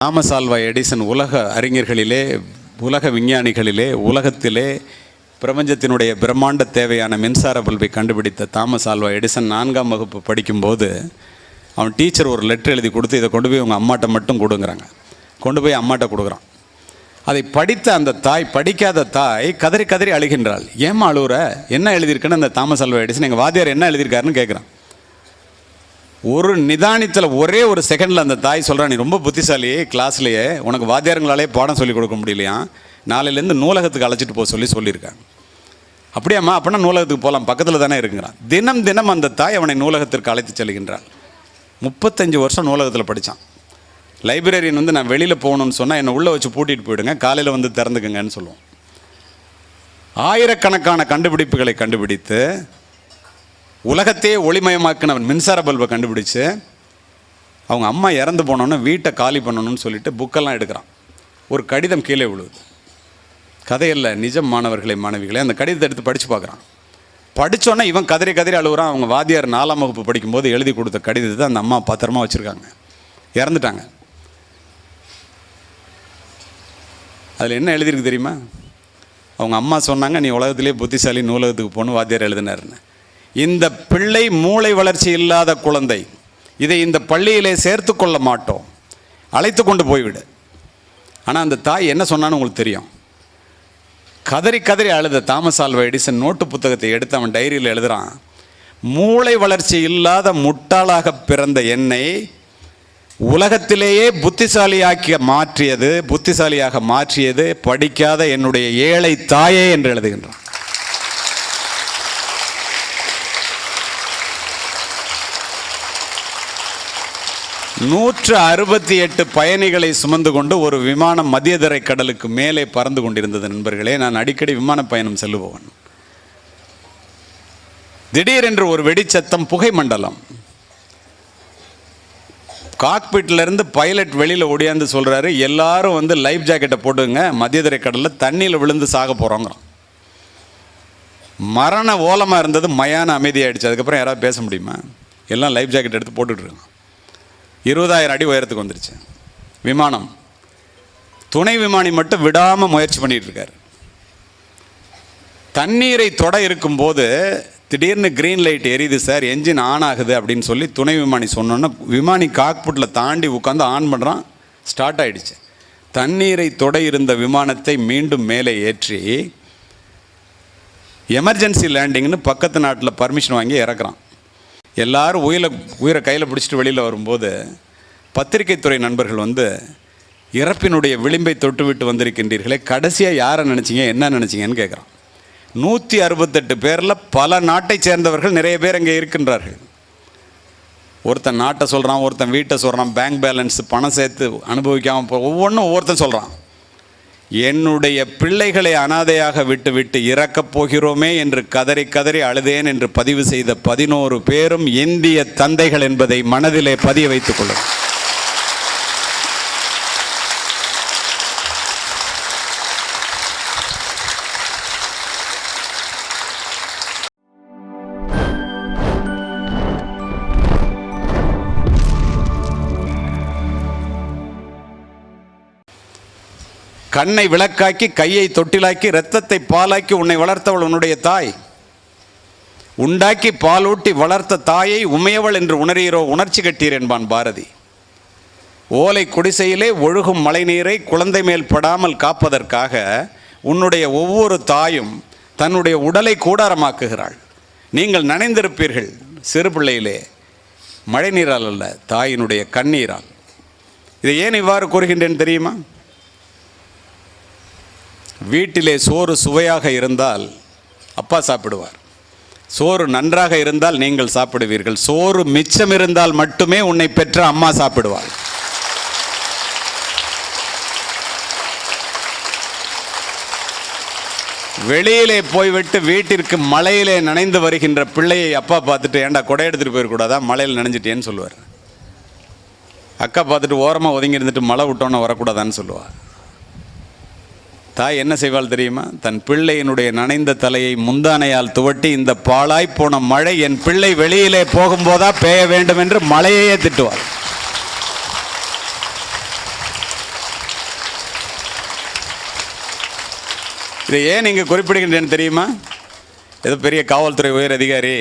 Thomas Alva Edison உலக அறிஞர்களிலே உலக விஞ்ஞானிகளிலே உலகத்திலே பிரபஞ்சத்தினுடைய பிரம்மாண்ட தேவையான மின்சார பல்பை கண்டுபிடித்த தாமஸ் ஆல்வா எடிசன் நான்காம் வகுப்பு படிக்கும்போது அவன் டீச்சர் ஒரு லெட்டர் எழுதி கொடுத்து இதை கொண்டு போய் உங்கள் அம்மாட்ட மட்டும் கொடுங்குறாங்க. கொண்டு போய் அம்மாட்ட கொடுக்குறான். அதை படித்த அந்த தாய் படிக்காத தாய் கதறி கதறி அழுகின்றாள். ஏம்மா அழுகுற என்ன எழுதியிருக்குன்னு அந்த தாமஸ் ஆல்வா எடிசன் எங்கள் வாத்தியார் என்ன எழுதியிருக்காருன்னு கேட்குறான் ஒரு நிதானத்தில் ஒரே ஒரு செகண்டில் அந்த தாய் சொல்கிறா நீ ரொம்ப புத்திசாலி கிளாஸ்லேயே உனக்கு வாத்தியாரங்களாலே பாடம் சொல்லிக் கொடுக்க முடியலையா? நாளையிலேருந்து நூலகத்துக்கு அழைச்சிட்டு போக சொல்லி சொல்லியிருக்காங்க. அப்படியாம்மா அப்படின்னா நூலகத்துக்கு போகலாம் பக்கத்தில் தானே இருக்குங்கிறான். தினம் தினம் அந்த தாய் அவனை நூலகத்திற்கு அழைத்து செல்கின்றாள். முப்பத்தஞ்சு வருஷம் நூலகத்தில் படித்தான் லைப்ரரியன் வந்து நான் வெளியில் போகணும்னு சொன்னால் என்னை உள்ளே வச்சு பூட்டிகிட்டு போயிடுங்க காலையில் வந்து திறந்துக்குங்கன்னு சொல்லுவோம் ஆயிரக்கணக்கான கண்டுபிடிப்புகளை கண்டுபிடித்து உலகத்தையே ஒளிமயமாக்கினவன் மின்சார பல்பை கண்டுபிடிச்சு அவங்க அம்மா இறந்து போனோன்னு வீட்டை காலி பண்ணணும்னு சொல்லிட்டு புக்கெல்லாம் எடுக்கிறான். ஒரு கடிதம் கீழே விழுவுது கதையில் நிஜம் மாணவர்களை மாணவிகளை அந்த கடிதத்தை எடுத்து படித்து பார்க்குறான். படித்தோன்னே இவன் கதறி கதறி அழுகுறான். அவங்க வாத்தியார் நாலாம் வகுப்பு படிக்கும்போது எழுதி கொடுத்த கடிதத்தை அந்த அம்மா பத்திரமா வச்சுருக்காங்க. இறந்துட்டாங்க. அதில் என்ன எழுதியிருக்கு தெரியுமா? அவங்க அம்மா சொன்னாங்க நீ உலகத்திலே புத்திசாலி நூலகத்துக்கு போகணும் வாத்தியார் எழுதினாருன்னு. இந்த பிள்ளை மூளை வளர்ச்சி இல்லாத குழந்தை இதை இந்த பள்ளியிலே சேர்த்து கொள்ள மாட்டோம். அழைத்து கொண்டு போய்விடு. ஆனால் அந்த தாய் என்ன சொன்னான்னு உங்களுக்கு தெரியும். கதறி கதறி அழுத தாமஸ் ஆல்வா எடிசன் நோட்டு புத்தகத்தை எடுத்து அவன் டைரியில் எழுதுகிறான் மூளை வளர்ச்சி இல்லாத முட்டாளாக பிறந்த என்னை உலகத்திலேயே புத்திசாலியாக்கி மாற்றியது புத்திசாலியாக மாற்றியது படிக்காத என்னுடைய ஏழை தாயே என்று எழுதுகின்றான். நூற்று அறுபத்தி எட்டு பயணிகளை சுமந்து கொண்டு ஒரு விமானம் மத்தியதரை கடலுக்கு மேலே பறந்து கொண்டிருந்தது நண்பர்களே. நான் அடிக்கடி விமான பயணம் செல்லுபவன். திடீரென்று ஒரு வெடிச்சத்தம் புகை மண்டலம். காக்பீட்லேருந்து பைலட் வெளியில் ஒடியாந்து சொல்கிறாரு எல்லாரும் வந்து லைஃப் ஜாக்கெட்டை போட்டுங்க மத்தியதரை கடலில் தண்ணியில் விழுந்து சாக போகிறோங்கிறோம் மரண ஓலமாக இருந்தது மயான அமைதியாகிடுச்சு அதுக்கப்புறம் யாராவது பேச முடியுமா? எல்லாம் லைஃப் ஜாக்கெட் எடுத்து போட்டுட்ருக்கோம் இருபதாயிரம் அடி உயரத்துக்கு வந்துருச்சு. விமானம். துணை விமானி மட்டும் விடாமல் முயற்சி பண்ணிகிட்ருக்கார் தண்ணீரை தொட இருக்கும்போது திடீர்னு க்ரீன் லைட் எரியுது சார் என்ஜின் ஆன் ஆகுது அப்படின்னு சொல்லி துணை விமானி சொன்னோன்னா விமானி காக்புட்டில் தாண்டி உட்காந்து ஆன் பண்ணுறான் ஸ்டார்ட் ஆகிடுச்சு தண்ணீரை தொட இருந்த விமானத்தை மீண்டும் மேலே ஏற்றி எமர்ஜென்சி லேண்டிங்னு பக்கத்து நாட்டில் பர்மிஷன் வாங்கி இறக்குறான். எல்லாரும் உயிரை உயிரை கையில் பிடிச்சிட்டு வெளியில் வரும்போது பத்திரிகைத்துறை நண்பர்கள் வந்து இறப்பினுடைய விளிம்பை தொட்டு விட்டு வந்திருக்கின்றீர்களே கடைசியாக யாரை நினச்சிங்க என்ன நினச்சிங்கன்னு கேட்குறான் நூற்றி அறுபத்தெட்டு பேரில் பல நாட்டை சேர்ந்தவர்கள் நிறைய பேர் அங்கே இருக்கின்றார்கள். ஒருத்தன் நாட்டை சொல்கிறான் ஒருத்தன் வீட்டை சொல்கிறான் பேங்க் பேலன்ஸ் பணம் சேர்த்து அனுபவிக்காமல் ஒவ்வொன்றும் ஒவ்வொருத்தன் சொல்கிறான் என்னுடைய பிள்ளைகளை அனாதையாக விட்டுவிட்டு இறக்கப் போகிறோமே என்று கதறி கதறி அழுதேன் என்று பதிவு செய்த பதினோரு பேரும் இந்திய தந்தைகள் என்பதை மனதிலே பதிய வைத்துக் கொள்ளும் கண்ணை விளக்காக்கி கையை தொட்டிலாக்கி இரத்தத்தை பாலாக்கி உன்னை வளர்த்தவள் உன்னுடைய தாய். உண்டாக்கி பாலூட்டி வளர்த்த தாயை உமையவள் என்று உணர்கிறோ உணர்ச்சி கட்டீர் என்பான் பாரதி. ஓலை குடிசையிலே ஒழுகும் மழைநீரை குழந்தை மேல் படாமல் காப்பதற்காக உன்னுடைய ஒவ்வொரு தாயும் தன்னுடைய உடலை கூடாரமாக்குகிறாள். நீங்கள் நனைந்திருப்பீர்கள் சிறு பிள்ளையிலே மழைநீரால் அல்ல தாயினுடைய கண்ணீரால். இதை ஏன் இவ்வாறு கூறுகின்றேன் தெரியுமா? வீட்டிலே சோறு சுவையாக இருந்தால் அப்பா சாப்பிடுவார். சோறு நன்றாக இருந்தால் நீங்கள் சாப்பிடுவீர்கள். சோறு மிச்சம் இருந்தால் மட்டுமே உன்னை பெற்ற அம்மா சாப்பிடுவாள். வெளியிலே போய்விட்டு வீட்டிற்கு மழையிலே நனைந்து வருகின்ற பிள்ளையை அப்பா பார்த்துட்டு ஏன்டா கொடை எடுத்துகிட்டு போயிடக்கூடாதா மழையில் நனைஞ்சிட்டேன்னு சொல்லுவார். அக்கா பார்த்துட்டு ஓரமாக ஒதுங்கி இருந்துட்டு மழை விட்டோன்னு வரக்கூடாதான்னு சொல்லுவார். தாய் என்ன செய்வாள் தெரியுமா? தன் பிள்ளையினுடைய நனைந்த தலையை முந்தானையால் துவட்டி இந்த பாழாய் போன மழை என் பிள்ளை வெளியிலே போகும்போதா பெய்ய வேண்டும் என்று மழையையே திட்டுவாள். இதை ஏன் நீங்கள் குறிப்பிடுகின்றேன்னு தெரியுமா? ஏதோ பெரிய காவல்துறை உயர் அதிகாரி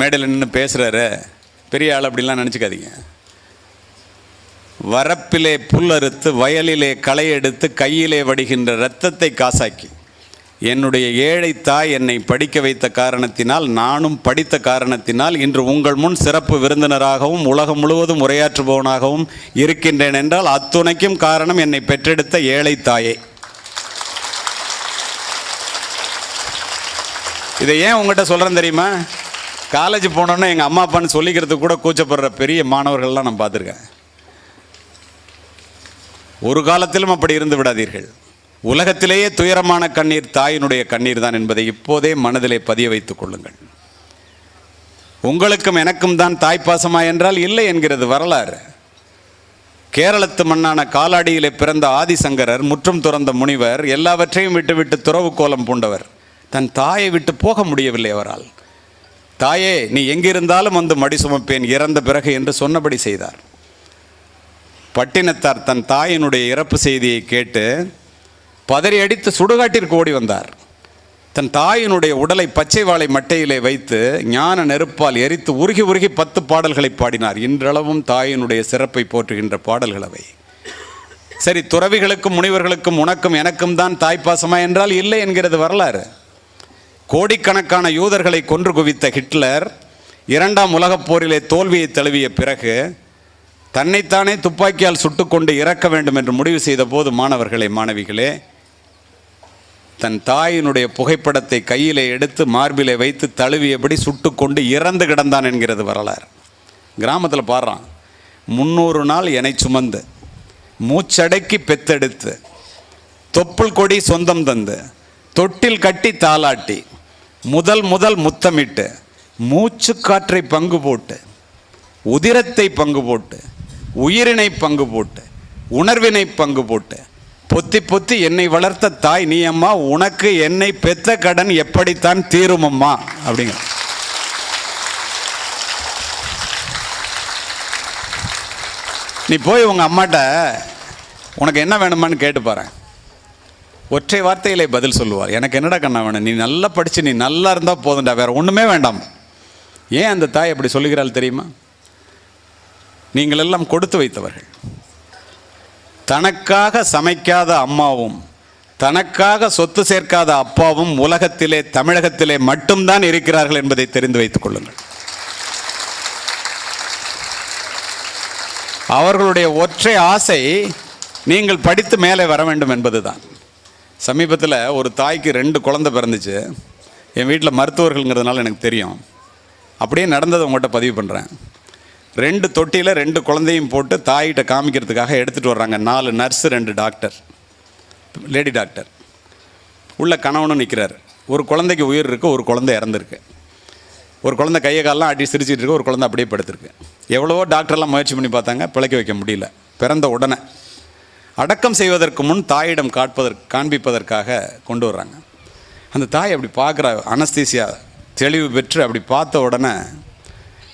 மேடையில் நின்று பேசுகிறாரு பெரிய ஆள் அப்படிலாம் நினச்சிக்காதீங்க. வரப்பிலே புல் அறுத்து வயலிலே களை எடுத்து கையிலே வடிகின்ற இரத்தத்தை காசாக்கி. என்னுடைய ஏழை தாய் என்னை படிக்க வைத்த காரணத்தினால் நானும் படித்த காரணத்தினால் இன்று உங்கள் முன் சிறப்பு விருந்தினராகவும் உலகம் முழுவதும் உரையாற்றுபவனாகவும் இருக்கின்றேன் என்றால் அத்துணைக்கும் காரணம் என்னை பெற்றெடுத்த ஏழை தாயே. இதை ஏன் உங்கள்கிட்ட சொல்கிறேன் தெரியுமா? காலேஜ் போனோன்னே எங்கள் அம்மா அப்பான்னு சொல்லிக்கிறதுக்கு கூட கூச்சப்படுற பெரிய மாணவர்கள்லாம் நான் பார்த்துருக்கேன். ஒரு காலத்திலும் அப்படி இருந்து விடாதீர்கள். உலகத்திலேயே துயரமான கண்ணீர் தாயினுடைய கண்ணீர் தான் என்பதை இப்போதே மனதிலே பதிய வைத்துக் கொள்ளுங்கள். உங்களுக்கும் எனக்கும் தான் தாய்ப்பாசமா என்றால் இல்லை என்கிறது வரலாறு. கேரளத்து மண்ணான காலாடியிலே பிறந்த ஆதிசங்கரர் முற்றும் துறந்த முனிவர் எல்லாவற்றையும் விட்டுவிட்டு துறவு கோலம் பூண்டவர். தன் தாயை விட்டு போக முடியவில்லை அவரால். தாயே நீ எங்கிருந்தாலும் வந்து மடி சுமப்பேன் இறந்த பிறகு என்று சொன்னபடி செய்தார். பட்டினத்தார் தன் தாயினுடைய இறப்பு செய்தியை கேட்டு பதறி அடித்து சுடுகாட்டிற்கு ஓடி வந்தார். தன் தாயினுடைய உடலை பச்சை வாழை மட்டையிலே வைத்து ஞான நெருப்பால் எரித்து உருகி உருகி பத்து பாடல்களை பாடினார். இன்றளவும் தாயினுடைய சிறப்பை போற்றுகின்ற பாடல்கள் அவை. சரி துறவிகளுக்கும் முனிவர்களுக்கும் உனக்கும் எனக்கும் தான் தாய்ப்பாசமா என்றால் இல்லை என்கிறது வரலாறு. கோடிக்கணக்கான யூதர்களை கொன்று குவித்த ஹிட்லர் இரண்டாம் உலகப் போரிலே தோல்வியை தழுவிய பிறகு தன்னைத்தானே துப்பாக்கியால் சுட்டுக்கொண்டு இறக்க வேண்டும் என்று முடிவு செய்த போது மாணவர்களே மாணவிகளே தன் தாயினுடைய புகைப்படத்தை கையிலே எடுத்து மார்பிலே வைத்து தழுவியபடி சுட்டுக்கொண்டு இறந்து கிடந்தான் என்கிறது வரலாறு. கிராமத்தில் பாடுறான் முன்னூறு நாள் என்னை சுமந்து மூச்சடக்கி பெத்தெடுத்து தொப்புள் கொடி சொந்தம் தந்து தொட்டில் கட்டி தாளாட்டி முதல் முதல் முத்தமிட்டு மூச்சு காற்றை பங்கு போட்டு உதிரத்தை பங்கு போட்டு உயிரினை பங்கு போட்டு உணர்வினை பங்கு போட்டு பொத்தி பொத்தி என்னை வளர்த்த தாய் நீ அம்மா உனக்கு என்னை பெத்த கடன் எப்படித்தான் தீரும் அம்மா? அப்படிங்க. நீ போய் உங்க அம்மாட்ட உனக்கு என்ன வேணுமான்னு கேட்டு பாரு. ஒற்றை வார்த்தையிலே பதில் சொல்லுவார். எனக்கு என்னடா கண்ணா வேணும்? நீ நல்லா படிச்சு நீ நல்லா இருந்தால் போதும்டா. வேற ஒன்றுமே வேண்டாம். ஏன் அந்த தாய் அப்படி சொல்லுகிறாள் தெரியுமா? நீங்கள் எல்லாம் கொடுத்து வைத்தவர்கள். தனக்காக சமைக்காத அம்மாவும் தனக்காக சொத்து சேர்க்காத அப்பாவும் உலகத்திலே தமிழகத்திலே மட்டும்தான் இருக்கிறார்கள் என்பதை தெரிந்து வைத்துக் கொள்ளுங்கள். அவர்களுடைய ஒற்றை ஆசை நீங்கள் படித்து மேலே வர வேண்டும் என்பதுதான். சமீபத்தில் ஒரு தாய்க்கு ரெண்டு குழந்தை பிறந்துச்சு. என் வீட்டில் மருத்துவர்கள்ங்கிறதுனால எனக்கு தெரியும். அப்படியே நடந்ததை உங்கள்கிட்ட பதிவு பண்ணுறேன் ரெண்டு தொட்டியில் ரெண்டு குழந்தையும் போட்டு தாயிட்ட காமிக்கிறதுக்காக எடுத்துகிட்டு வர்றாங்க. நாலு நர்ஸு ரெண்டு டாக்டர் லேடி டாக்டர் உள்ள கணவனும் நிற்கிறார் ஒரு குழந்தைக்கு உயிர் இருக்குது ஒரு குழந்தை இறந்துருக்கு. ஒரு குழந்தை கையை காலெலாம் அடி சிரிச்சிட்டு இருக்கு ஒரு குழந்தை அப்படியே படுத்திருக்கு. எவ்வளவோ டாக்டர்லாம் முயற்சி பண்ணி பார்த்தாங்க பிழைக்க வைக்க முடியல. பிறந்த உடனே அடக்கம் செய்வதற்கு முன் தாயிடம் காட்பதற்கு காண்பிப்பதற்காக கொண்டு வர்றாங்க. அந்த தாய் அப்படி பார்க்குற அனஸ்தீசியா தெளிவு பெற்று அப்படி பார்த்த உடனே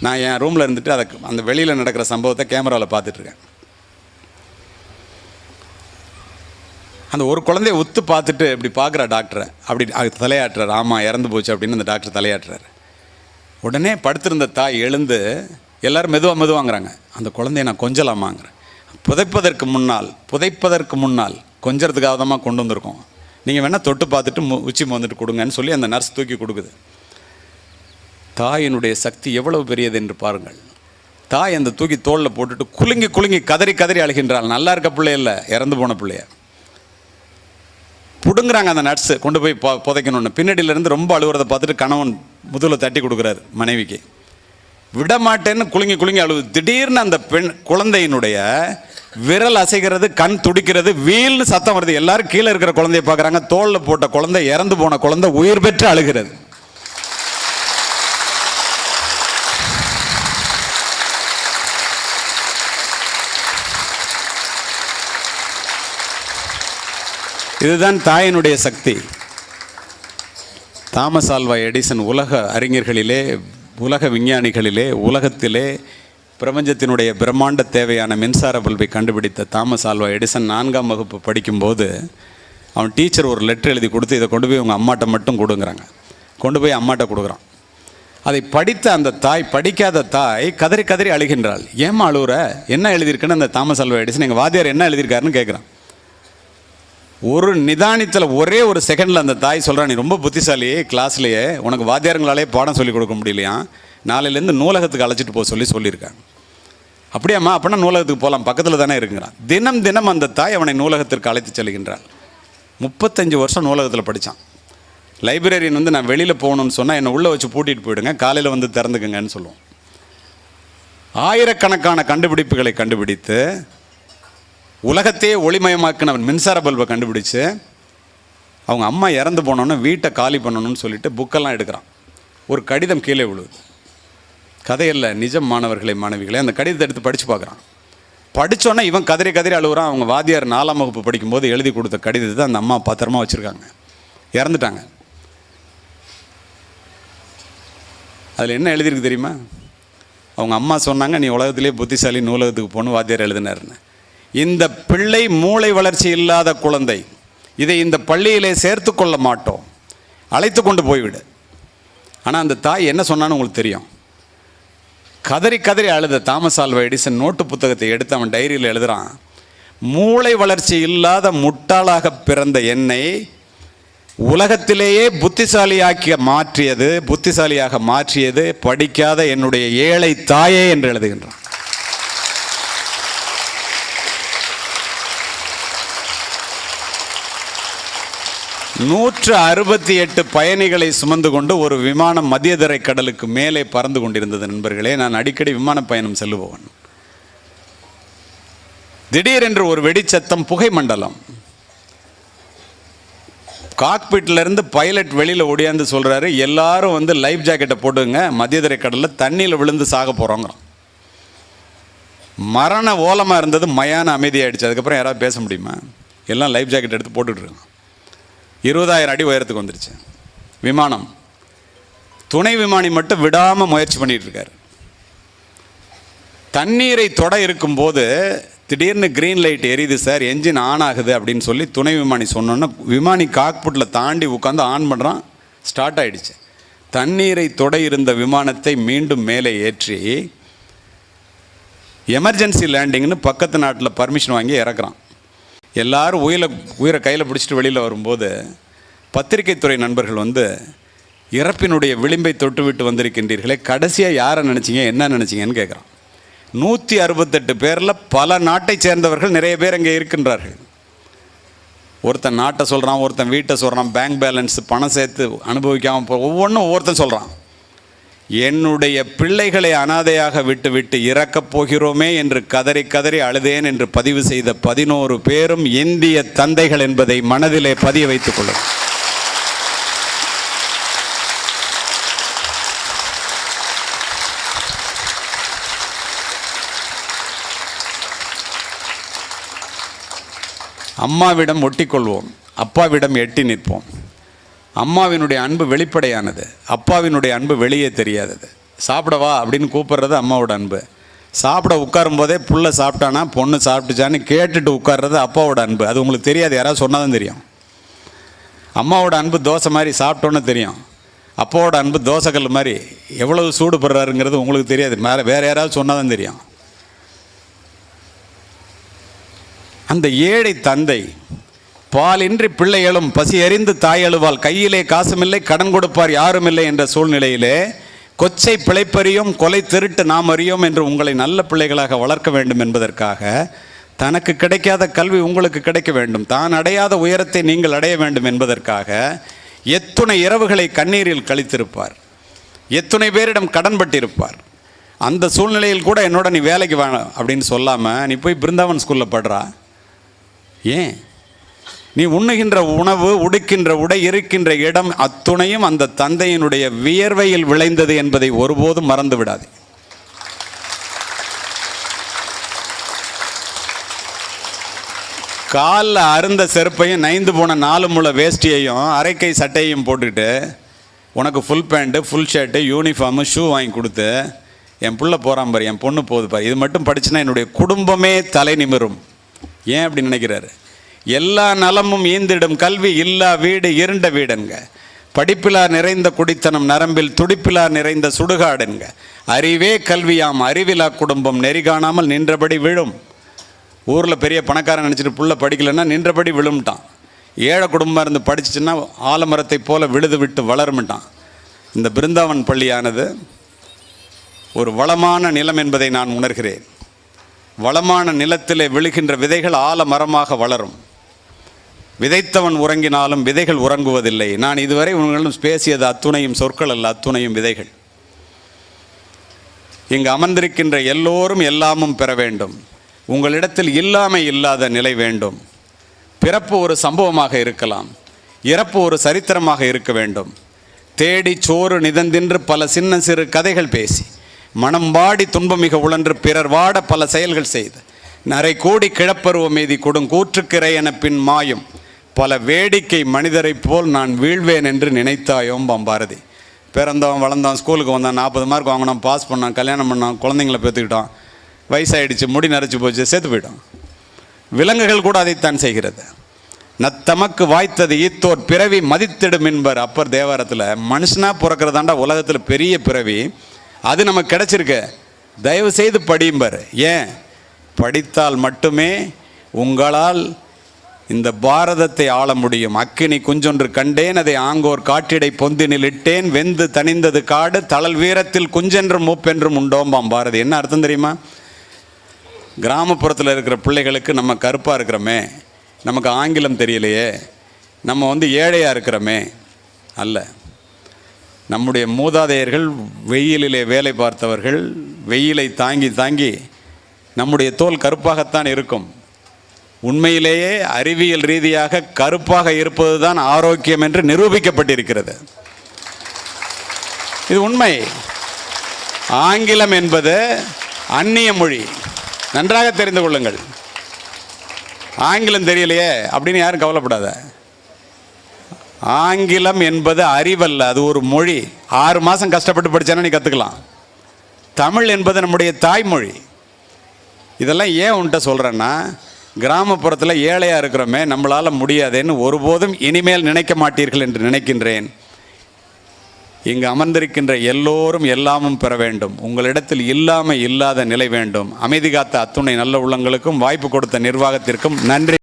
நான் என் ரூமில் இருந்துட்டு அதை அந்த வெளியில் நடக்கிற சம்பவத்தை கேமராவில் பார்த்துட்ருக்கேன். அந்த ஒரு குழந்தைய ஒத்து பார்த்துட்டு இப்படி பார்க்குறா டாக்டரை அப்படி அது தலையாட்டுறார் ஆமாம் இறந்து போச்சு அப்படின்னு அந்த டாக்டர் தலையாட்டுறாரு. உடனே படுத்திருந்த தாய் எழுந்து எல்லோரும் மெதுவாக மெதுவாங்கிறாங்க. அந்த குழந்தைய நான் கொஞ்சலாமாங்கிறேன். புதைப்பதற்கு முன்னால் புதைப்பதற்கு முன்னால் கொஞ்சத்துக்காக தான் கொண்டு வந்திருக்கோம். நீங்கள் வேணால் தொட்டு பார்த்துட்டு மு உச்சி வந்துட்டு கொடுங்கன்னு சொல்லி அந்த நர்ஸ் தூக்கி கொடுக்குது. தாயினுடைய சக்தி எவ்வளவு பெரியது என்று பாருங்கள். தாய் அந்த தூக்கி தோளில் போட்டுட்டு குலுங்கி குலுங்கி கதறி கதறி அழுகின்றாள். நல்லா இருக்க பிள்ளை இல்லை இறந்து போன பிள்ளைய. பிடுங்குறாங்க அந்த நட்ஸு கொண்டு போய் பொ புதைக்கணும்னு. பின்னாடியிலேருந்து ரொம்ப அழுகுறதை பார்த்துட்டு கணவன் முதுகில் தட்டி கொடுக்குறாரு மனைவிக்கு. விட மாட்டேன்னு குலுங்கி குலுங்கி அழுவு திடீர்னு அந்த பெண் குழந்தையினுடைய விரல் அசைகிறது கண் துடிக்கிறது வீல்னு சத்தம் வருது. எல்லாரும் கீழே இருக்கிற குழந்தைய பார்க்குறாங்க. தோளில் போட்ட குழந்தை இறந்து போன குழந்தை உயிர் பெற்று அழுகிறது. இதுதான் தாயினுடைய சக்தி. தாமஸ் ஆல்வா எடிசன் உலக அறிஞர்களிலே உலக விஞ்ஞானிகளிலே உலகத்திலே பிரபஞ்சத்தினுடைய பிரம்மாண்ட தேவையான மின்சார பல்பை கண்டுபிடித்த தாமஸ் ஆல்வா எடிசன் நான்காம் வகுப்பு படிக்கும்போது அவன் டீச்சர் ஒரு லெட்டர் எழுதி கொடுத்து இதை கொண்டு போய் உங்கள் அம்மாட்ட மட்டும் கொடுங்குறாங்க. கொண்டு போய் அம்மாட்ட கொடுக்குறான். அதை படித்த அந்த தாய் படிக்காத தாய் கதறி கதறி அழுகின்றாள். ஏம்மா அழுகுற என்ன எழுதியிருக்குன்னு அந்த தாமஸ் ஆல்வா எடிசன் எங்கள் வாத்தியார் என்ன எழுதியிருக்காருன்னு கேட்குறான் ஒரு நிதானித்தில் ஒரே ஒரு செகண்டில் அந்த தாய் சொல்கிறா நீ ரொம்ப புத்திசாலி கிளாஸ்லேயே உனக்கு வாத்தியாரங்களாலே பாடம் சொல்லி கொடுக்க முடியலையா? நாளையிலேருந்து நூலகத்துக்கு அழைச்சிட்டு போக சொல்லி சொல்லியிருக்காங்க. அப்படியாம்மா அப்படின்னா நூலகத்துக்கு போகலாம் பக்கத்தில் தானே இருக்குங்கிறான் தினம் தினம் அந்த தாய் அவனை நூலகத்திற்கு அழைத்து செல்கின்றாள். முப்பத்தஞ்சு வருஷம் நூலகத்தில் படித்தான் லைப்ரரியன் வந்து நான் வெளியில் போகணும்னு சொன்னால் என்னை உள்ளே வச்சு பூட்டிகிட்டு போயிடுங்க காலையில் வந்து திறந்துக்குங்கன்னு சொல்லுவோம் ஆயிரக்கணக்கான கண்டுபிடிப்புகளை கண்டுபிடித்து உலகத்தையே ஒளிமயமாக்கினவன் மின்சார பல்பை கண்டுபிடிச்சு அவங்க அம்மா இறந்து போனோன்னு வீட்டை காலி பண்ணணும்னு சொல்லிட்டு புக்கெல்லாம் எடுக்கிறான். ஒரு கடிதம் கீழே விழுது. கதையில் நிஜம் மாணவர்களை மாணவிகளை அந்த கடிதத்தை எடுத்து படித்து பார்க்குறான். படித்தோன்னே இவன் கதறி கதறி அழுகுறான் அவங்க வாத்தியார் நாலாம் வகுப்பு படிக்கும்போது எழுதி கொடுத்த கடிதத்தை அந்த அம்மா பத்திரமா வச்சுருக்காங்க. இறந்துட்டாங்க. அதில் என்ன எழுதியிருக்கு தெரியுமா? அவங்க அம்மா சொன்னாங்க நீ உலகத்திலே புத்திசாலி நூலகத்துக்கு போகணும் வாத்தியார் எழுதினாருன்னு. இந்த பிள்ளை மூளை வளர்ச்சி இல்லாத குழந்தை இதை இந்த பள்ளியிலே சேர்த்து கொள்ள மாட்டோம். அழைத்து கொண்டு போய்விடு. ஆனால் அந்த தாய் என்ன சொன்னான்னு உங்களுக்கு தெரியும்? கதறி கதறி அழுத தாமஸ் ஆல்வா எடிசன் நோட்டு புத்தகத்தை எடுத்து அவன் டைரியில் எழுதுகிறான் மூளை வளர்ச்சி இல்லாத முட்டாளாக பிறந்த என்னை உலகத்திலேயே புத்திசாலியாக்கி மாற்றியது புத்திசாலியாக மாற்றியது படிக்காத என்னுடைய ஏழை தாயே என்று எழுதுகின்றான். நூற்று அறுபத்தி எட்டு பயணிகளை சுமந்து கொண்டு ஒரு விமானம் மதியதரை கடலுக்கு மேலே பறந்து கொண்டிருந்தது நண்பர்களே. நான் அடிக்கடி விமான பயணம் செல்லுபவன். திடீரென்று ஒரு வெடிச்சத்தம் புகை மண்டலம். காக்பிட்ல பைலட் வெளியில் ஒடியாந்து சொல்கிறாரு எல்லாரும் வந்து லைஃப் ஜாக்கெட்டை போட்டுங்க மதியதரை கடலில் தண்ணியில் விழுந்து சாக போகிறோங்கிறோம் மரண ஓலமாக இருந்தது மயான அமைதியாயிடுச்சு. அதுக்கப்புறம் யாராவது பேச முடியுமா? எல்லாம் லைஃப் ஜாக்கெட் எடுத்து போட்டுட்ருக்கோம் இருபதாயிரம் அடி உயரத்துக்கு வந்துருச்சு. விமானம். துணை விமானி மட்டும் விடாமல் முயற்சி பண்ணிட்டு தண்ணீரை தொட இருக்கும்போது திடீர்னு க்ரீன் லைட் எரியுது சார் என்ஜின் ஆன் ஆகுது அப்படின்னு சொல்லி துணை விமானி சொன்னோன்னே விமானி காக்புட்டில் தாண்டி உட்காந்து ஆன் பண்ணுறான் ஸ்டார்ட் ஆகிடுச்சு தண்ணீரை தொட இருந்த விமானத்தை மீண்டும் மேலே ஏற்றி எமர்ஜென்சி லேண்டிங்னு பக்கத்து நாட்டில் பர்மிஷன் வாங்கி இறக்குறான். எல்லாரும் உயிரை உயிரை கையில் பிடிச்சிட்டு வெளியில் வரும்போது பத்திரிகைத்துறை நண்பர்கள் வந்து இறப்பினுடைய விளிம்பை தொட்டுவிட்டு வந்திருக்கின்றீர்களே கடைசியாக யாரை நினச்சிங்க என்ன நினச்சிங்கன்னு கேட்குறான். நூற்றி அறுபத்தெட்டு பேரில் பல நாட்டை சேர்ந்தவர்கள் நிறைய பேர் அங்கே இருக்கின்றார்கள். ஒருத்தன் நாட்டை சொல்கிறான் ஒருத்தன் வீட்டை சொல்கிறான் பேங்க் பேலன்ஸ் பணம் சேர்த்து அனுபவிக்காமல் போ ஒவ்வொன்றும் ஒவ்வொருத்தன் சொல்கிறான் என்னுடைய பிள்ளைகளை அனாதையாக விட்டுவிட்டு இறக்கப் போகிறோமே என்று கதறி கதறி அழுதேன் என்று பதிவு செய்த பதினோரு பேரும் இந்திய தந்தைகள் என்பதை மனதிலே பதிய வைத்துக் கொள்ளும். அம்மாவிடம் ஒட்டிக்கொள்வோம். அப்பாவிடம் எட்டி நிற்போம். அம்மாவினுடைய அன்பு வெளிப்படையானது. அப்பாவினுடைய அன்பு வெளியே தெரியாதது. சாப்பிடவா அப்படின்னு கூப்பிட்றது அம்மாவோட அன்பு. சாப்பிட உட்காரும் போதே புள்ள சாப்பிட்டானா பொண்ணு சாப்பிட்டுச்சான்னு கேட்டுட்டு உட்கார்றது அப்பாவோட அன்பு. அது உங்களுக்கு தெரியாது யாராவது சொன்னால் தான் தெரியும். அம்மாவோட அன்பு தோசை மாதிரி சாப்பிட்டோன்னு தெரியும். அப்பாவோட அன்பு தோசைக்கல் மாதிரி எவ்வளவு சூடுபடுறாருங்கிறது உங்களுக்கு தெரியாது. வேறு வேறு யாராவது சொன்னால் தான் தெரியும். அந்த ஏழை தந்தை பாலின்றி பிள்ளைகளும் பசி அறிந்து தாய் அழுவால் கையிலே காசுமில்லை கடன் கொடுப்பார் யாரும் இல்லை என்ற சூழ்நிலையிலே கொச்சை பிழைப்பறியும் கொலை திருட்டு நாம் அறியோம் என்று உங்களை நல்ல பிள்ளைகளாக வளர்க்க வேண்டும் என்பதற்காக தனக்கு கிடைக்காத கல்வி உங்களுக்கு கிடைக்க வேண்டும் தான் அடையாத உயரத்தை நீங்கள் அடைய வேண்டும் என்பதற்காக எத்துணை இரவுகளை கண்ணீரில் கழித்திருப்பார். எத்துணை பேரிடம் கடன்பட்டிருப்பார் அந்த சூழ்நிலையில் கூட என்னோட நீ வேலைக்கு வா அப்படின்னு சொல்லாமல் நீ போய் பிருந்தாவன் ஸ்கூலில் படுறா? ஏன்? நீ உண்ணுகின்ற உணவு உடுக்கின்ற உடை இருக்கின்ற இடம் அத்துணையும் அந்த தந்தையினுடைய வியர்வையில் விளைந்தது என்பதை ஒருபோதும் மறந்து விடாது காலில் அருந்த செருப்பையும் நைந்து போன நாலு முளை வேஷ்டியையும் அரைக்கை சட்டையையும் போட்டுக்கிட்டு உனக்கு full pant full shirt uniform shoe வாங்கி கொடுத்து என் பிள்ளை போகிறான் பாரு என் பொண்ணு போகுது பாரு இது மட்டும் படிச்சுன்னா என்னுடைய குடும்பமே தலை நிமிரும். ஏன் அப்படி நினைக்கிறாரு? எல்லா நலமும் ஈந்திடும் கல்வி இல்லா வீடு இருண்ட வீடுங்க படிப்பிலா நிறைந்த குடித்தனம் நரம்பில் துடிப்பிலா நிறைந்த சுடுகாடுங்க அறிவே கல்வியாம் அறிவிலா குடும்பம் நெறி காணாமல் நின்றபடி விழும். ஊரில் பெரிய பணக்காரன் நினச்சிட்டு புள்ள படிக்கலைன்னா நின்றபடி விழும்ட்டான். ஏழை குடும்பம் இருந்து படிச்சுச்சுன்னா ஆலமரத்தை போல விழுது விட்டு வளருமிட்டான். இந்த பிருந்தாவன் பள்ளியானது ஒரு வளமான நிலம் என்பதை நான் உணர்கிறேன். வளமான நிலத்திலே விழுகின்ற விதைகள் ஆலமரமாக வளரும். விதைத்தவன் உறங்கினாலும் விதைகள் உறங்குவதில்லை. நான் இதுவரை உங்களிடம் பேசியது அத்துணையும் சொற்கள் அல்ல அத்துணையும் விதைகள். இங்கு அமர்ந்திருக்கின்ற எல்லோரும் எல்லாமும் பெற வேண்டும். உங்களிடத்தில் இல்லாமை இல்லாத நிலை வேண்டும். பிறப்பு ஒரு சம்பவமாக இருக்கலாம். இறப்பு ஒரு சரித்திரமாக இருக்க வேண்டும். தேடி சோறு நிதந்தின்று பல சின்ன சிறு கதைகள் பேசி மனம் வாடி துன்பமிக உழன்று பிறர் வாட பல செயல்கள் செய்து நரை கோடி கிழப்பருவ மீதி கொடுங்கூற்றுக்கிறை என பின் மாயும். பல வேடிக்கை மனிதரைப் போல் நான் வீழ்வேன் என்று நினைத்தாயோம் பாரதி. பிறந்தவன் வளர்ந்தான் ஸ்கூலுக்கு வந்தான் நாற்பது மார்க் வாங்கினான் பாஸ் பண்ணான் கல்யாணம் பண்ணான் குழந்தைங்கள பெற்றுக்கிட்டான் வயசாயிடுச்சு முடி நரைச்சி போச்சு சேர்த்து போயிட்டான். விலங்குகள் கூட அதைத்தான் செய்கிறது. நத்தமக்கு வாய்த்தது ஈத்தோர் பிறவி மதித்திடும் என்பர் அப்பர் தேவாரத்தில். மனுஷனாக பிறக்கிறதாண்டா உலகத்தில் பெரிய பிறவி. அது நமக்கு கிடச்சிருக்கு. தயவு செய்து படியும்பர். ஏன்? படித்தால் மட்டுமே உங்களால் இந்த பாரதத்தை ஆள முடியும். அக்கினி குஞ்சொன்று கண்டேன் அதை ஆங்கோர் காட்டிடை பொந்தினில் இட்டேன். வெந்து தணிந்தது காடு தளல் வீரத்தில் குஞ்சென்றும் மூப்பென்றும் உண்டோம்பாம் பாரதி. என்ன அர்த்தம் தெரியுமா? கிராமப்புறத்தில் இருக்கிற பிள்ளைகளுக்கு நம்ம கருப்பாக இருக்கிறோமே. நமக்கு ஆங்கிலம் தெரியலையே. நம்ம வந்து ஏழையாக இருக்கிறோமே. அல்ல. நம்முடைய மூதாதையர்கள் வெயிலிலே வேலை பார்த்தவர்கள் வெயிலை தாங்கி தாங்கி நம்முடைய தோல் கருப்பாகத்தான் இருக்கும். உண்மையிலேயே அறிவியல் ரீதியாக கருப்பாக இருப்பது தான் ஆரோக்கியம் என்று நிரூபிக்கப்பட்டிருக்கிறது. இது உண்மை. ஆங்கிலம் என்பது அந்நிய மொழி. நன்றாக தெரிந்து கொள்ளுங்கள். ஆங்கிலம் தெரியலையே அப்படின்னு யாரும் கவலைப்படாத. ஆங்கிலம் என்பது அறிவல்ல அது ஒரு மொழி. ஆறு மாதம் கஷ்டப்பட்டு படிச்சானா நீ கற்றுக்கலாம் தமிழ் என்பது நம்முடைய தாய்மொழி. இதெல்லாம் ஏன் உன்கிட்ட சொல்கிறேன்னா கிராமப்புறத்தில் ஏழையாக இருக்கிறோமே நம்மளால் முடியாதேன்னு ஒருபோதும் இனிமேல் நினைக்க மாட்டீர்கள் என்று நினைக்கின்றேன். இங்கு அமர்ந்திருக்கின்ற எல்லோரும் எல்லாமும் பெற வேண்டும். உங்களிடத்தில் இல்லாமல் இல்லாத நிலை வேண்டும். அமைதி காத்த அத்துணை நல்ல உள்ளங்களுக்கும் வாய்ப்பு கொடுத்த நிர்வாகத்திற்கும் நன்றி.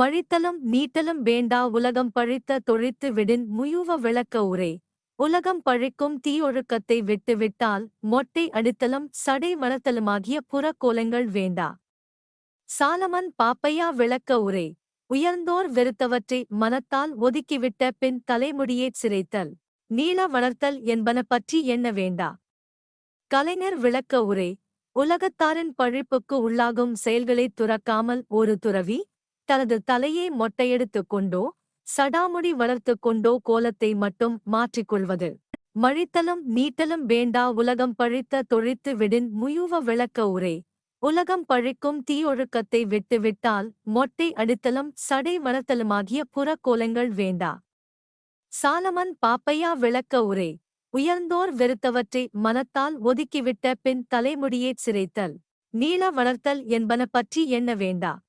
மழித்தலும் நீட்டலும் வேண்டா உலகம் பழித்த தொழித்து விடின் முயுவ விளக்க உரை. உலகம் பழிக்கும் தீயொழுக்கத்தை விட்டுவிட்டால் மொட்டை அடித்தலும் சடை வளர்த்தலுமாகிய புறக்கோலங்கள் வேண்டா. சாலமன் பாப்பையா விளக்க உரை. உயர்ந்தோர் வெறுத்தவற்றை மனத்தால் ஒதுக்கிவிட்ட பின் தலைமுடியேச் சிரைத்தல். நீள வளர்த்தல் என்பன பற்றி எண்ண வேண்டா? கலைஞர் விளக்க உரை. உலகத்தாரின் பழிப்புக்கு உள்ளாகும் செயல்களைத் துறக்காமல் ஒரு துறவி தனது தலையை மொட்டையெடுத்துக் கொண்டோ சடாமுடி வளர்த்துக் கொண்டோ கோலத்தை மட்டும் மாற்றிக்கொள்வது மழித்தலும் நீட்டலும் வேண்டா உலகம் பழித்த தொழித்து விடின் முயுவ விளக்க உரை. உலகம் பழிக்கும் தீயொழுக்கத்தை விட்டுவிட்டால் மொட்டை அடித்தலும் சடை வளர்த்தலுமாகிய புறக்கோலங்கள் வேண்டா. சாலமன் பாப்பையா விளக்க உரை. உயர்ந்தோர் வெறுத்தவற்றை மனத்தால் ஒதுக்கிவிட்ட பின் தலைமுடியேச் சிரைத்தல். நீள வளர்த்தல் என்பன பற்றி எண்ண வேண்டா?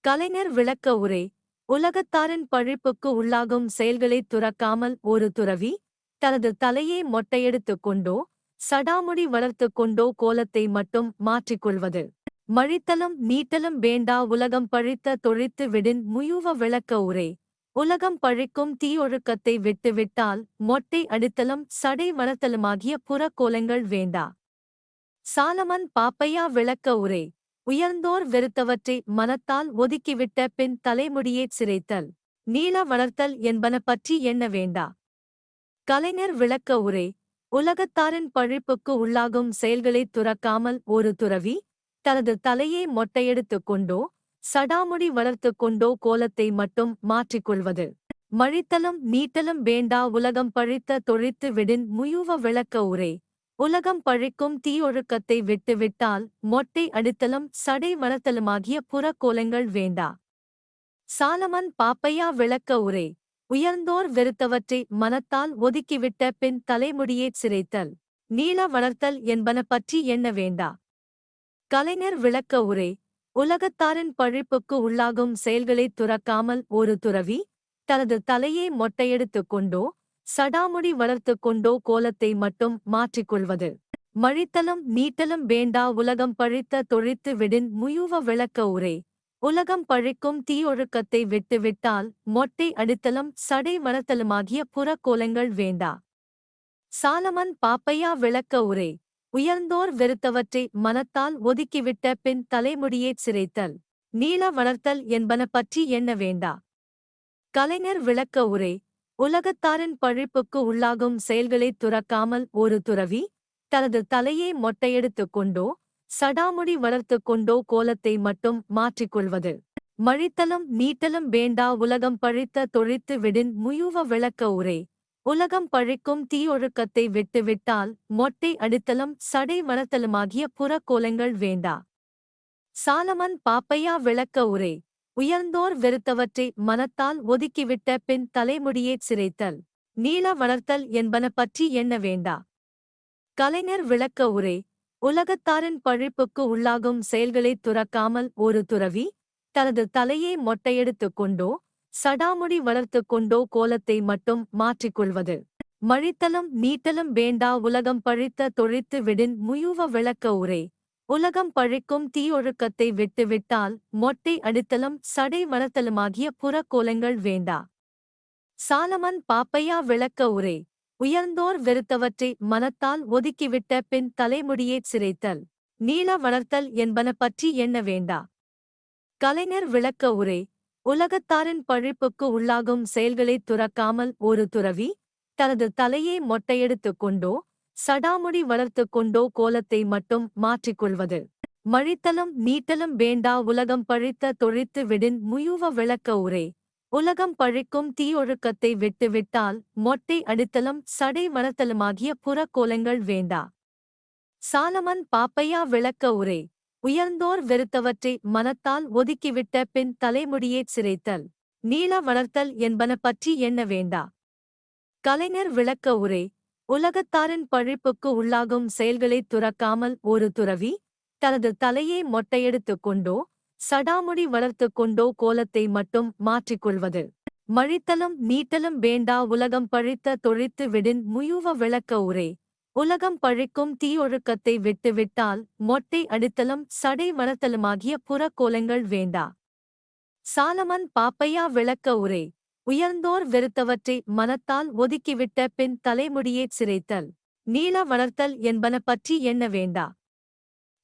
கலைஞர் விளக்க உரை. உலகத்தாரின் பழிப்புக்கு உள்ளாகும் செயல்களைத் துறக்காமல் ஒரு துறவி தனது தலையை மொட்டையெடுத்துக் கொண்டோ சடாமுடி வளர்த்துக் கொண்டோ கோலத்தை மட்டும் மாற்றிக்கொள்வது மழித்தலும் நீட்டலும் வேண்டா உலகம் பழித்த தொழித்து விடின் முயுவ விளக்க உரை. உலகம் பழிக்கும் தீயொழுக்கத்தை விட்டுவிட்டால் மொட்டை அடித்தலும் சடை வளர்த்தலுமாகிய புறக்கோலங்கள் வேண்டா. சாலமன் பாப்பையா விளக்க உரை. உயர்ந்தோர் வெறுத்தவற்றை மனத்தால் ஒதுக்கிவிட்ட பின் தலைமுடியே சிரைத்தல். நீள வளர்த்தல் என்பன பற்றி எண்ண வேண்டா? கலைஞர் விளக்க உரை. உலகத்தாரின் பழிப்புக்கு உள்ளாகும் செயல்களைத் துறக்காமல் ஒரு துறவி தனது தலையை மொட்டையெடுத்துக் கொண்டோ சடாமுடி வளர்த்துக் கொண்டோ கோலத்தை மட்டும் மாற்றிக்கொள்வது மழித்தலும் நீட்டலும் வேண்டா உலகம் பழித்த தொழித்து விடின் முயுவ விளக்க உரை. உலகம் பழிக்கும் தீயொழுக்கத்தை விட்டுவிட்டால் மொட்டை அடித்தலும் சடை வளர்த்தலுமாகிய புறக்கோலங்கள் வேண்டா. சாலமன் பாப்பையா விளக்க உரை. உயர்ந்தோர் வெறுத்தவற்றை மனத்தால் ஒதுக்கிவிட்ட பின் தலைமுடியேச் சிரைத்தல். நீள வளர்த்தல் என்பன பற்றி எண்ண வேண்டா. கலைஞர் விளக்க உரை. உலகத்தாரின் பழிப்புக்கு உள்ளாகும் செயல்களைத் துறக்காமல் ஒரு துறவி தனது தலையை மொட்டையெடுத்துக் கொண்டோ சடாமுடி வளர்த்துக் கொண்டோ கோலத்தை மட்டும் மாற்றிக்கொள்வது மழித்தலும் நீட்டலும் வேண்டா உலகம் பழித்த தொழித்து விடின் முயுவ விளக்க உரை. உலகம் பழிக்கும் தீயொழுக்கத்தை விட்டுவிட்டால் மொட்டை அடித்தலும் சடை மணத்தலுமாகிய புறக்கோலங்கள் வேண்டா. சாலமன் பாப்பையா விளக்க உரை. உயர்ந்தோர் வெறுத்தவற்றை மனத்தால் ஒதுக்கிவிட்ட பின் தலைமுடியேச் சிரைத்தல். நீள வளர்த்தல் என்பன பற்றி எண்ண வேண்டா? கலைஞர் விளக்க உரை. உலகத்தாரின் பழிப்புக்கு உள்ளாகும் செயல்களைத் துறக்காமல் ஒரு துறவி தனது தலையை மொட்டையெடுத்துக் கொண்டோ? சடாமுடி வளர்த்துக் கொண்டோ கோலத்தை மட்டும் மாற்றிக்கொள்வது மழித்தலும் நீட்டலும் வேண்டா உலகம் பழித்த தொழித்து விடின் முயுவ விளக்க உரை. உலகம் பழிக்கும் தீயொழுக்கத்தை விட்டுவிட்டால் மொட்டை அடித்தலும் சடை மணத்தலுமாகிய புறக்கோலங்கள் வேண்டா. சாலமன் பாப்பையா விளக்க உரை. உயர்ந்தோர் வெறுத்தவற்றை மனத்தால் ஒதுக்கிவிட்ட பின் தலைமுடியே சிரைத்தல். நீள வளர்த்தல் என்பன பற்றி எண்ண வேண்டா? கலைஞர் விளக்க உரை. உலகத்தாரின் பழிப்புக்கு உள்ளாகும் செயல்களைத் துறக்காமல் ஒரு துறவி தனது தலையை மொட்டையெடுத்துக் கொண்டோ சடாமுடி வளர்த்துக் கொண்டோ கோலத்தை மட்டும் மாற்றிக்கொள்வது மழித்தலும் நீட்டலும் வேண்டா உலகம் பழித்த தொழித்து விடின் முயுவ விளக்க உரை. உலகம் பழிக்கும் தீயொழுக்கத்தை விட்டுவிட்டால் மொட்டை அடித்தலும் சடை வளர்த்தலுமாகிய புறக்கோலங்கள் வேண்டா. சாலமன் பாப்பையா விளக்க உரை. உயர்ந்தோர் வெறுத்தவற்றை மனத்தால் ஒதுக்கிவிட்ட பின் தலைமுடியேச் சிரைத்தல். நீள வளர்த்தல் என்பன பற்றி எண்ண வேண்டா. கலைஞர் விளக்க உரை. உலகத்தாரின் பழிப்புக்கு உள்ளாகும் செயல்களைத் துறக்காமல் ஒரு துறவி தனது தலையை மொட்டையெடுத்துக் கொண்டோ சடாமுடி வளர்த்துக் கொண்டோ கோலத்தை மட்டும் மாற்றிக்கொள்வது மழித்தலும் நீட்டலும் வேண்டா உலகம் பழித்த தொழித்து விடின் முயுவ விளக்க உரை. உலகம் பழிக்கும் தீயொழுக்கத்தை விட்டுவிட்டால் மொட்டை அடித்தலும் சடை மணத்தலுமாகிய புறக்கோலங்கள் வேண்டா. சாலமன் பாப்பையா விளக்க உரை. உயர்ந்தோர் வெறுத்தவற்றை மனத்தால் ஒதுக்கிவிட்ட பின் தலைமுடியே சிரைத்தல். நீள வளர்த்தல் என்பன பற்றி எண்ண வேண்டா? கலைஞர் விளக்க உரை. உலகத்தாரின் பழிப்புக்கு உள்ளாகும் செயல்களைத் துறக்காமல் ஒரு துறவி தனது தலையை மொட்டையெடுத்துக் கொண்டோ? சடாமுடி வளர்த்துக் கொண்டோ கோலத்தை மட்டும் மாற்றிக்கொள்வது மழித்தலும் நீட்டலும் வேண்டா உலகம் பழித்த தொழித்து விடின் முயுவ விளக்க உரை. உலகம் பழிக்கும் தீயொழுக்கத்தை விட்டுவிட்டால் மொட்டை அடித்தலும் சடை மணத்தலுமாகிய புறக்கோலங்கள் வேண்டா. சாலமன் பாப்பையா விளக்க உரை. உயர்ந்தோர் வெறுத்தவற்றை மனத்தால் ஒதுக்கிவிட்ட பின் தலைமுடியே சிரைத்தல். நீள வளர்த்தல் என்பன பற்றி எண்ண வேண்டா?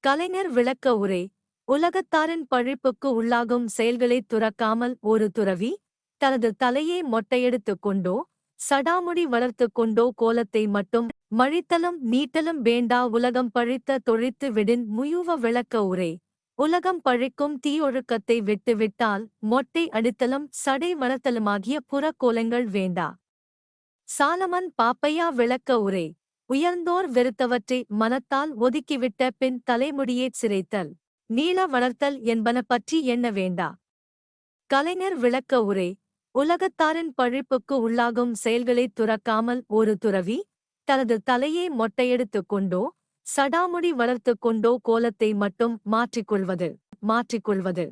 கலைஞர் விளக்க உரை. உலகத்தாரின் பழிப்புக்கு உள்ளாகும் செயல்களைத் துறக்காமல் ஒரு துறவி தனது தலையை மொட்டையெடுத்துக் கொண்டோ சடாமுடி வளர்த்துக் கொண்டோ கோலத்தை மட்டும் மழித்தலும் நீட்டலும் வேண்டா உலகம் பழித்த தொழித்து விடின் முயுவ விளக்க உரை. உலகம் பழிக்கும் தீயொழுக்கத்தை விட்டுவிட்டால் மொட்டை அடித்தலும் சடை மணத்தலுமாகிய புறக்கோலங்கள் வேண்டா. சாலமன் பாப்பையா விளக்க உரை. உயர்ந்தோர் வெறுத்தவற்றை மனத்தால் ஒதுக்கிவிட்ட பின் தலைமுடியைச் சிரைத்தல். நீள வளர்த்தல் என்பன பற்றி எண்ண வேண்டா? கலைஞர் விளக்க உரை உலகத்தாரின் பழிப்புக்கு உள்ளாகும் செயல்களைத் துறக்காமல் ஒரு துறவி தனது தலையை மொட்டையெடுத்துக் கொண்டோ சடாமுடி வளர்த்துக் கொண்டோ கோலத்தை மட்டும் மாற்றிக்கொள்வது மாற்றிக்கொள்வது